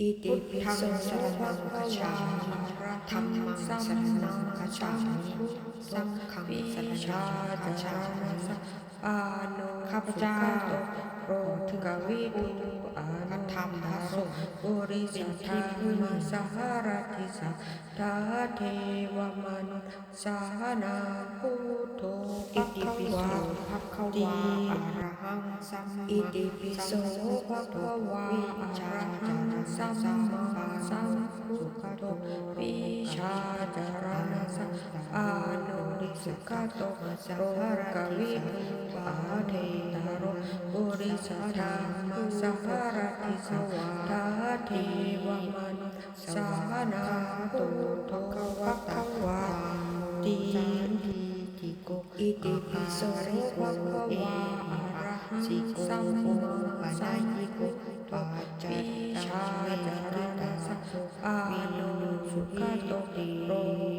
อิติปิโสภะคะวาธรรมังสรณังคัจฉามิสังฆังสรณังคัจฉามิอานุข้าพเจ้าโปรดกวิทูอานุธรรมดารุปุริสัทธามาสหรติสัทธาเทวมนุสานาพุทโธอิติปิโสภะคะวาอะระหังสัมมาอิติปิโสภะคะวาอะ พุทโธวิชาจารณสัมอานุสุขโตโรกวิทูอาเทตาโรปุริสัทธามาสหรติสัทธาเทวมนุสานาพุทโธภะคะวาติอิติปิโสภะคะวาอะระหังสัมมาสัมพุทธ สุขโตโร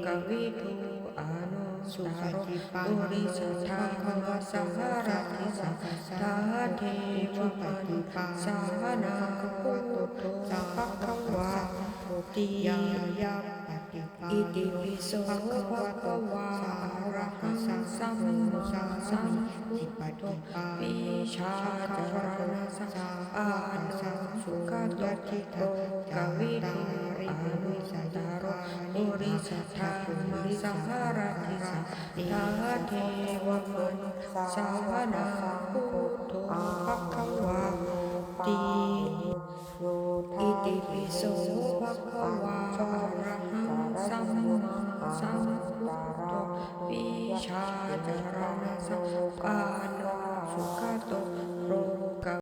กวิทูอานุสุตโรปุริสัทธามาสหรัติสัทธาเทวมนุสานาพุทโธภะคะวาติยายาปฏิปาอิติปิโสภะคะวาอะระหังสัมมาสัมพุทโธวิชาจารณะสัมอานุสุขโตโรกวิทู สัทธามิสังฆราธิสังทาเทวคุณสาวนาพุทโธภะกขวะตีอิติปิโสภะกะวาอรหังสัมมาสัมพุทโธวิชาจารณะสังกา